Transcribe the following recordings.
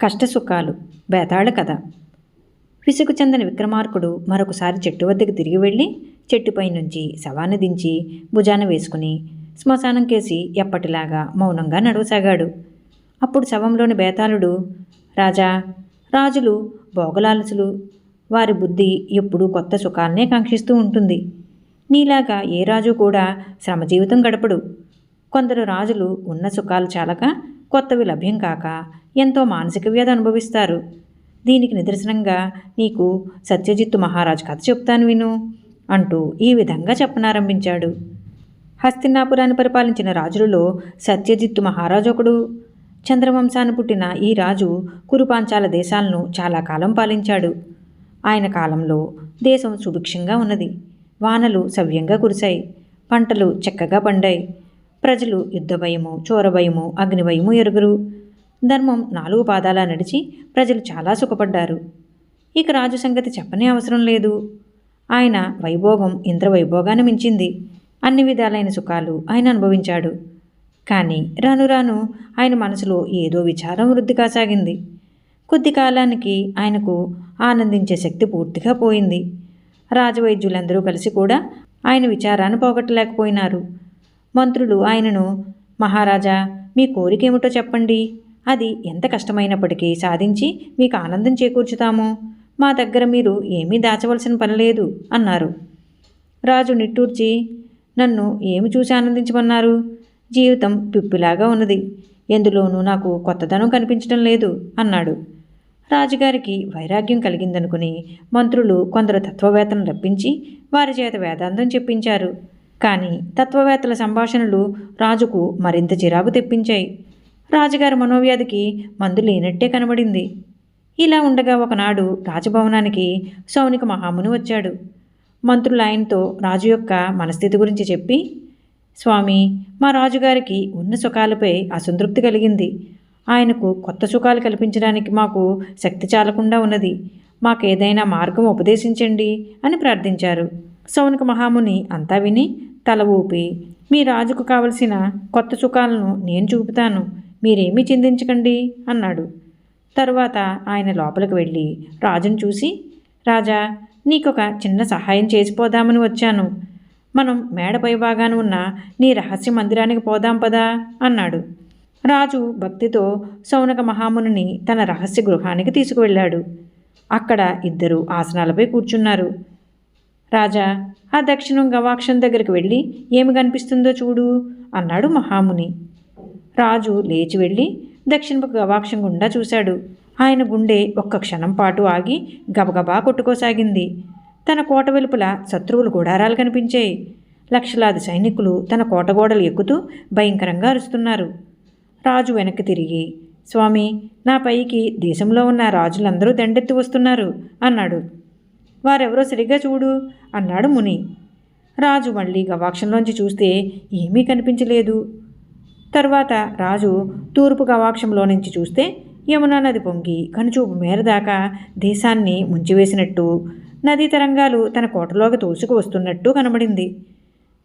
కష్టసుఖాలు బేతాళ కథ. విసుగు చెందిన విక్రమార్కుడు మరొకసారి చెట్టు వద్దకు తిరిగి వెళ్ళి చెట్టుపై నుంచి శవాన్ని దించి భుజాన వేసుకుని శ్మశానం కేసి ఎప్పటిలాగా మౌనంగా నడవసాగాడు. అప్పుడు శవంలోని బేతాళుడు రాజా రాజులు భోగలాలసులు వారి బుద్ధి ఎప్పుడూ కొత్త సుఖాలనే కాంక్షిస్తూ ఉంటుంది. నీలాగా ఏ రాజు కూడా శ్రమ జీవితం గడపడు. కొందరు రాజులు ఉన్న సుఖాలు చాలక కొత్తవి లభ్యం కాక ఎంతో మానసిక వ్యాధి అనుభవిస్తారు. దీనికి నిదర్శనంగా నీకు సత్యజిత్తు మహారాజు కథ చెప్తాను విను అంటూ ఈ విధంగా చెప్పనారంభించాడు. హస్తినాపురాన్ని పరిపాలించిన రాజులలో సత్యజిత్తు మహారాజు ఒకడు. చంద్రవంశాన్ని పుట్టిన ఈ రాజు కురుపాంచాల దేశాలను చాలా కాలం పాలించాడు. ఆయన కాలంలో దేశం సుభిక్షంగా ఉన్నది. వానలు సవ్యంగా కురిశాయి. పంటలు చక్కగా పండాయి. ప్రజలు యుద్ధభయము చోరభయము అగ్నిభయము ఎరుగురు. ధర్మం నాలుగు పాదాల నడిచి ప్రజలు చాలా సుఖపడ్డారు. ఇక రాజు సంగతి చెప్పనే అవసరం లేదు. ఆయన వైభోగం ఇంద్ర వైభోగాన్ని మించింది. అన్ని విధాలైన సుఖాలు ఆయన అనుభవించాడు. కానీ రాను రాను ఆయన మనసులో ఏదో విచారం వృద్ధి కాసాగింది. కొద్ది కాలానికి ఆయనకు ఆనందించే శక్తి పూర్తిగా పోయింది. రాజవైద్యులందరూ కలిసి కూడా ఆయన విచారాన్ని పోగొట్టలేకపోయినారు. మంత్రులు ఆయనను మహారాజా మీ కోరిక ఏమిటో చెప్పండి. అది ఎంత కష్టమైనప్పటికీ సాధించి మీకు ఆనందం చేకూర్చుతాము. మా దగ్గర మీరు ఏమీ దాచవలసిన పని లేదు అన్నారు. రాజు నిట్టూర్చి నన్ను ఏమి చూసి ఆనందించమన్నారు? జీవితం పిప్పిలాగా ఉన్నది. ఎందులోనూ నాకు కొత్తదనం కనిపించడం లేదు అన్నాడు. రాజుగారికి వైరాగ్యం కలిగిందనుకుని మంత్రులు కొందరు తత్వవేత్తను రప్పించి వారి చేత వేదాంతం చెప్పించారు. కానీ తత్వవేత్తల సంభాషణలు రాజుకు మరింత చిరాకు తెప్పించాయి. రాజుగారి మనోవ్యాధికి మందు లేనట్టే కనబడింది. ఇలా ఉండగా ఒకనాడు రాజభవనానికి సౌనిక మహాముని వచ్చాడు. మంత్రులు ఆయనతో రాజు యొక్క మనస్థితి గురించి చెప్పి స్వామి మా రాజుగారికి ఉన్న సుఖాలపై అసంతృప్తి కలిగింది. ఆయనకు కొత్త సుఖాలు కల్పించడానికి మాకు శక్తి చాలకుండా ఉన్నది. మాకేదైనా మార్గం ఉపదేశించండి అని ప్రార్థించారు. శౌనక మహాముని అంతా విని తల ఊపి మీ రాజుకు కావలసిన కొత్త సుఖాలను నేను చూపుతాను. మీరేమీ చింతించకండి అన్నాడు. తరువాత ఆయన లోపలికి వెళ్ళి రాజును చూసి రాజా నీకొక చిన్న సహాయం చేసిపోదామని వచ్చాను. మనం మేడపై భాగాన ఉన్న నీ రహస్య మందిరానికి పోదాం పదా అన్నాడు. రాజు భక్తితో సౌనక మహామునిని తన రహస్య గృహానికి తీసుకువెళ్ళాడు. అక్కడ ఇద్దరు ఆసనాలపై కూర్చున్నారు. రాజా ఆ దక్షిణం గవాక్షం దగ్గరికి వెళ్ళి ఏమి కనిపిస్తుందో చూడు అన్నాడు మహాముని. రాజు లేచి వెళ్ళి దక్షిణపు గవాక్షం గుండా చూశాడు. ఆయన గుండె ఒక్క క్షణం పాటు ఆగి గబగబా కొట్టుకోసాగింది. తన కోట వెలుపల శత్రువులు గుడారాలు కనిపించాయి. లక్షలాది సైనికులు తన కోట గోడలు ఎక్కుతూ భయంకరంగా అరుస్తున్నారు. రాజు వెనక్కి తిరిగి స్వామి నా పైకి దేశంలో ఉన్న రాజులందరూ దండెత్తి వస్తున్నారు అన్నాడు. వారెవరో సరిగ్గా చూడు అన్నాడు ముని. రాజు మళ్ళీ గవాక్షంలోంచి చూస్తే ఏమీ కనిపించలేదు. తర్వాత రాజు తూర్పు గవాక్షంలో నుంచి చూస్తే యమునా నది పొంగి కనుచూపు మేర దాకా దేశాన్ని ముంచివేసినట్టు నదీ తరంగాలు తన కోటలోకి తోసుకు వస్తున్నట్టు కనబడింది.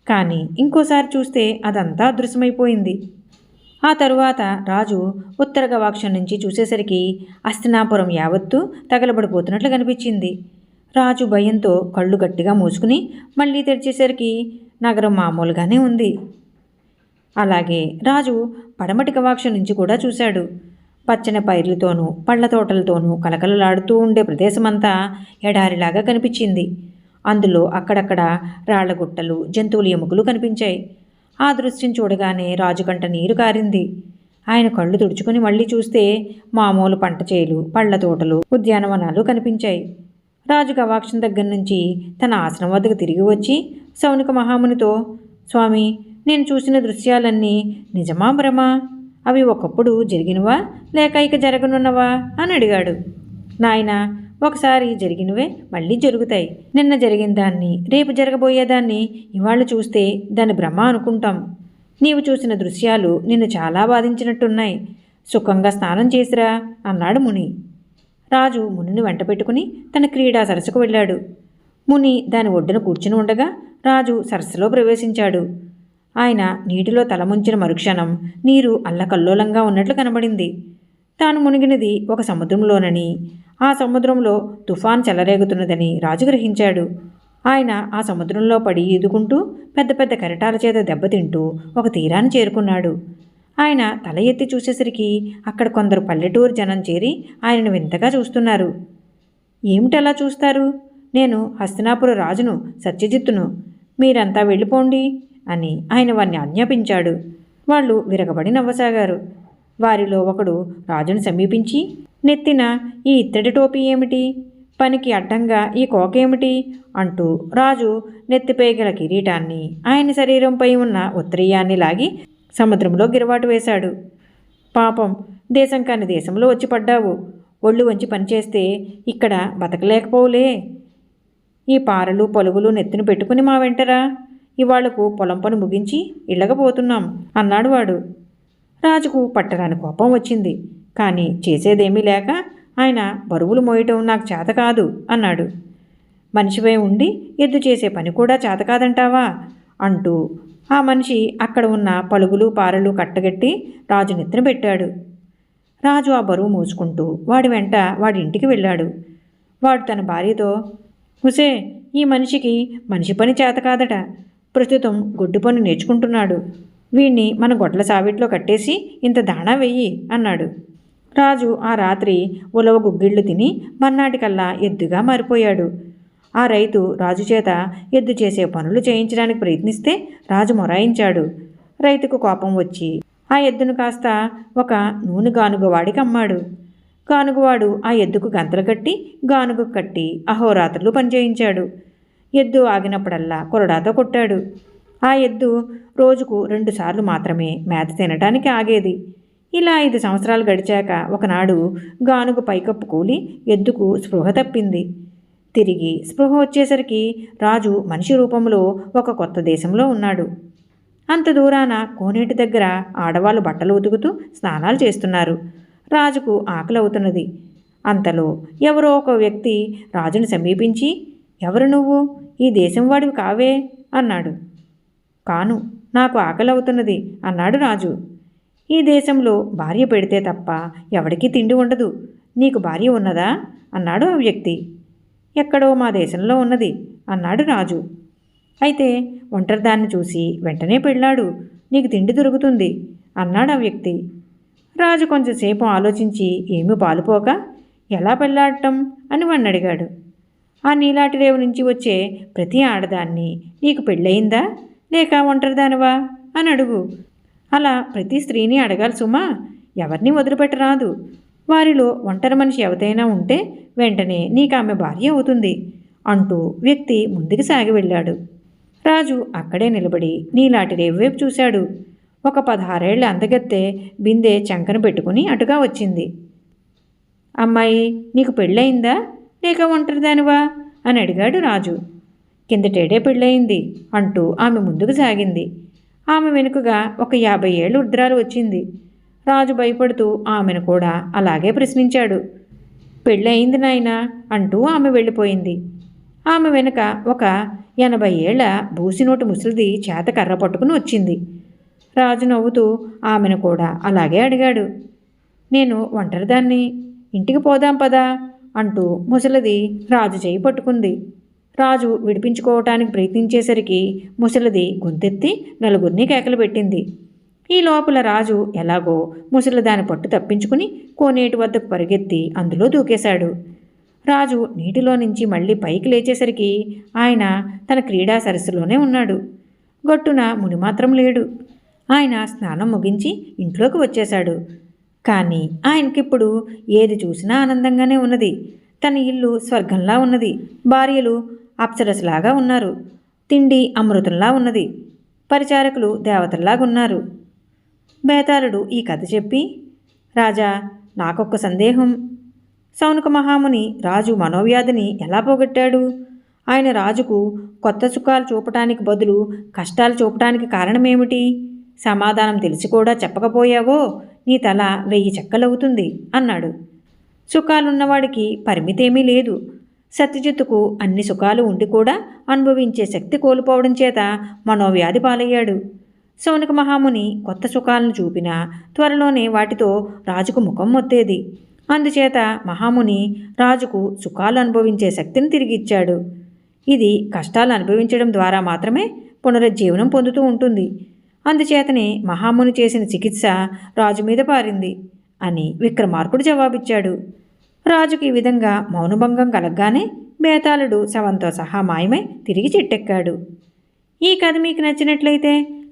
కానీ ఇంకోసారి చూస్తే అదంతా అదృశ్యమైపోయింది. ఆ తరువాత రాజు ఉత్తర గవాక్షం నుంచి చూసేసరికి అస్తినాపురం యావత్తు తగలబడిపోతున్నట్లు కనిపించింది. రాజు భయంతో కళ్ళు గట్టిగా మూసుకుని మళ్ళీ తెరిచేసరికి నగరం మామూలుగానే ఉంది. అలాగే రాజు పడమటి కవాక్ష నుంచి కూడా చూశాడు. పచ్చని పైర్లతోనూ పళ్ళ తోటలతోనూ కలకలలాడుతూ ఉండే ప్రదేశమంతా ఎడారిలాగా కనిపించింది. అందులో అక్కడక్కడ రాళ్ళగుట్టలు జంతువుల ఎముకలు కనిపించాయి. ఆ దృశ్యం చూడగానే రాజు కంట నీరు కారింది. ఆయన కళ్ళు తుడుచుకుని మళ్ళీ చూస్తే మామూలు పంట చేలు పళ్ళ తోటలు ఉద్యానవనాలు కనిపించాయి. రాజు గవాక్షం దగ్గర నుంచి తన ఆసనం వద్దకు తిరిగి వచ్చి సౌనిక మహామునితో స్వామి నేను చూసిన దృశ్యాలన్నీ నిజమా భ్రమా? అవి ఒకప్పుడు జరిగినవా? లేక ఇక జరగనున్నవా? అని అడిగాడు. నాయన ఒకసారి జరిగినవే మళ్ళీ జరుగుతాయి. నిన్న జరిగిన దాన్ని రేపు జరగబోయేదాన్ని ఇవాళ చూస్తే దాన్ని భ్రమ అనుకుంటాం. నీవు చూసిన దృశ్యాలు నిన్ను చాలా బాధించినట్టున్నాయి. సుఖంగా స్నానం చేసిరా? అన్నాడు ముని. రాజు మునిని వెంట పెట్టుకుని తన క్రీడా సరస్సుకు వెళ్ళాడు. ముని దాని ఒడ్డున కూర్చుని ఉండగా రాజు సరస్సులో ప్రవేశించాడు. ఆయన నీటిలో తలముంచిన మరుక్షణం నీరు అల్లకల్లోలంగా ఉన్నట్లు కనబడింది. తాను మునిగినది ఒక సముద్రంలోనని ఆ సముద్రంలో తుఫాన్ చెలరేగుతున్నదని రాజు గ్రహించాడు. ఆయన ఆ సముద్రంలో పడి ఈదుకుంటూ పెద్ద పెద్ద కెరటాల చేత దెబ్బతింటూ ఒక తీరాన్ని చేరుకున్నాడు. ఆయన తల ఎత్తి చూసేసరికి అక్కడ కొందరు పల్లెటూరు జనం చేరి ఆయనను వింతగా చూస్తున్నారు. ఏమిటలా చూస్తారు? నేను హస్తినాపుర రాజును సత్యజిత్తును మీరంతా వెళ్ళిపోండి అని ఆయన వారిని ఆజ్ఞాపించాడు. వాళ్ళు విరగబడి నవ్వసాగారు. వారిలో ఒకడు రాజును సమీపించి నెత్తిన ఈ ఇత్తడి టోపీ ఏమిటి? పనికి అడ్డంగా ఈ కోకేమిటి అంటూ రాజు నెత్తిపై గల కిరీటాన్ని ఆయన శరీరంపై ఉన్న ఉత్తరీయాన్ని లాగి సముద్రంలో గిరవాటు వేశాడు. పాపం దేశం కాని దేశంలో వచ్చి పడ్డావు. ఒళ్ళు వంచి పనిచేస్తే ఇక్కడ బతకలేకపోవులే. ఈ పారలు పలుగులు నెత్తిన పెట్టుకుని మా వెంటరా. ఇవాళ్ళకు పొలం పని ముగించి ఇళ్ళకపోతున్నాం అన్నాడు వాడు. రాజుకు పట్టరాని కోపం వచ్చింది. కానీ చేసేదేమీ లేక ఆయన బరువులు మోయటం నాకు చేత కాదు అన్నాడు. మనిషిపై ఉండి ఎద్దు చేసే పని కూడా చేత కాదంటావా? అంటూ ఆ మనిషి అక్కడ ఉన్న పలుగులు పారలు కట్టగట్టి రాజు నిద్ర పెట్టాడు. రాజు ఆ బరువు మోసుకుంటూ వాడి వెంట వాడి ఇంటికి వెళ్ళాడు. వాడు తన భార్యతో హుసే ఈ మనిషికి మనిషి పని చేత కాదట. ప్రస్తుతం గొడ్డు పని నేర్చుకుంటున్నాడు. వీణ్ణి మన గొడ్ల సావిట్లో కట్టేసి ఇంత దాణా వెయ్యి అన్నాడు. రాజు ఆ రాత్రి ఉలవ గుగ్గిళ్ళు తిని మర్నాటికల్లా ఎద్దుగా మారిపోయాడు. ఆ రైతు రాజు చేత ఎద్దు చేసే పనులు చేయించడానికి ప్రయత్నిస్తే రాజు మొరాయించాడు. రైతుకు కోపం వచ్చి ఆ ఎద్దును కాస్త ఒక నూనె గానుగవాడికి అమ్మాడు. గానుగవాడు ఆ ఎద్దుకు గంతలు కట్టి గానుగ కట్టి అహోరాత్రులు పనిచేయించాడు ఎద్దు ఆగినప్పుడల్లా కొరడాతో కొట్టాడు. ఆ ఎద్దు రోజుకు రెండుసార్లు మాత్రమే మేత తినటానికి ఆగేది. ఇలా ఐదు సంవత్సరాలు గడిచాక ఒకనాడు గానుగ పైకప్పు కూలి ఎద్దుకు స్పృహ తప్పింది. తిరిగి స్పృహ వచ్చేసరికి రాజు మనిషి రూపంలో ఒక కొత్త దేశంలో ఉన్నాడు. అంత దూరాన కోనేటి దగ్గర ఆడవాళ్ళు బట్టలు ఉతుకుతూ స్నానాలు చేస్తున్నారు. రాజుకు ఆకలి అవుతున్నది అంతలో ఎవరో ఒక వ్యక్తి రాజును సమీపించి ఎవరు నువ్వు? ఈ దేశం వాడివి కావే? అన్నాడు. కాను నాకు ఆకలి అవుతున్నది అన్నాడు రాజు. ఈ దేశంలో భార్య పెడితే తప్ప ఎవరికీ తిండి ఉండదు. నీకు భార్య ఉన్నదా? అన్నాడు ఆ వ్యక్తి. ఎక్కడో మా దేశంలో ఉన్నది అన్నాడు రాజు. అయితే ఒంటరిదాన్ని చూసి వెంటనే పెళ్ళాడు. నీకు తిండి దొరుకుతుంది అన్నాడు ఆ వ్యక్తి. రాజు కొంచెంసేపు ఆలోచించి ఏమీ పాలుపోక ఎలా పెళ్ళాడటం? అని వాణ్ణి అడిగాడు ఆ నీలాటి రేవు నుంచి వచ్చే ప్రతి ఆడదాన్ని నీకు పెళ్ళయిందా? లేక ఒంటరిదానివా? అని అడుగు. అలా ప్రతి స్త్రీని అడగాలి సుమా. ఎవరిని వదిలిపెట్టరాదు. వారిలో ఒంటరి మనిషి ఎవరైనా ఉంటే వెంటనే నీకు ఆమె భార్య అవుతుంది అంటూ వ్యక్తి ముందుకు సాగి వెళ్ళాడు. రాజు అక్కడే నిలబడి నీలాటి రేవువైపు చూశాడు. ఒక పదహారేళ్ళ అందగత్తె బిందె చంకన పెట్టుకుని అటుగా వచ్చింది. అమ్మాయి నీకు పెళ్ళయిందా? లేక ఒంటరిదానివా? అని అడిగాడు రాజు. కిందటేడే పెళ్ళయింది అంటూ ఆమె ముందుకు సాగింది. ఆమె వెనుకగా ఒక యాభై ఏళ్ళు ఉద్రాలు వచ్చింది. రాజు భయపడుతూ ఆమెను కూడా అలాగే ప్రశ్నించాడు. పెళ్ళయింది నాయన అంటూ ఆమె వెళ్ళిపోయింది. ఆమె వెనుక ఒక ఎనభై ఏళ్ళ బూసినోటి ముసలిది చేత కర్ర పట్టుకుని వచ్చింది. రాజు నవ్వుతూ ఆమెను కూడా అలాగే అడిగాడు. నేను ఒంటరిదాన్ని ఇంటికి పోదాం పదా అంటూ ముసలిది రాజు చేయి పట్టుకుంది. రాజు విడిపించుకోవటానికి ప్రయత్నించేసరికి ముసలిది గొంతెత్తి నలుగురిని కేకలు పెట్టింది. ఈ లోపల రాజు ఎలాగో ముసలిదాని పట్టు తప్పించుకుని కోనేటి వద్దకు పరిగెత్తి అందులో దూకేశాడు. రాజు నీటిలో నుంచి మళ్ళీ పైకి లేచేసరికి ఆయన తన క్రీడా సరస్సులోనే ఉన్నాడు. గట్టున ముని మాత్రం లేడు. ఆయన స్నానం ముగించి ఇంట్లోకి వచ్చేశాడు. కానీ ఆయనకిప్పుడు ఏది చూసినా ఆనందంగానే ఉన్నది. తన ఇల్లు స్వర్గంలా ఉన్నది. భార్యలు అప్సరసలాగా ఉన్నారు. తిండి అమృతంలా ఉన్నది. పరిచారకులు దేవతల్లాగున్నారు ఉన్నారు. బేతాళుడు ఈ కథ చెప్పి రాజా నాకొక్క సందేహం. సౌనక మహాముని రాజు మనోవ్యాధిని ఎలా పోగొట్టాడు? ఆయన రాజుకు కొత్త సుఖాలు చూపటానికి బదులు కష్టాలు చూపటానికి కారణమేమిటి? సమాధానం తెలిసి కూడా చెప్పకపోయావో నీ తల వెయ్యి చెక్కలవుతుంది అన్నాడు. సుఖాలున్నవాడికి పరిమితేమీ లేదు. సత్యజిత్తుకు అన్ని సుఖాలు ఉండి కూడా అనుభవించే శక్తి కోల్పోవడం చేత మనోవ్యాధి పాలయ్యాడు. శౌనక మహాముని కొత్త సుఖాలను చూపినా త్వరలోనే వాటితో రాజుకు ముఖం మొత్తేది. అందుచేత మహాముని రాజుకు సుఖాలు అనుభవించే శక్తిని తిరిగిచ్చాడు ఇది కష్టాలు అనుభవించడం ద్వారా మాత్రమే పునరుజ్జీవనం పొందుతూ ఉంటుంది. అందుచేతనే మహాముని చేసిన చికిత్స రాజు మీద పారింది అని విక్రమార్కుడు జవాబిచ్చాడు. రాజుకి ఈ విధంగా మౌనభంగం కలగగానే బేతాళుడు శవంతో సహా మాయమై తిరిగి చెట్టెక్కాడు. ఈ కథ మీకు నచ్చినట్లయితే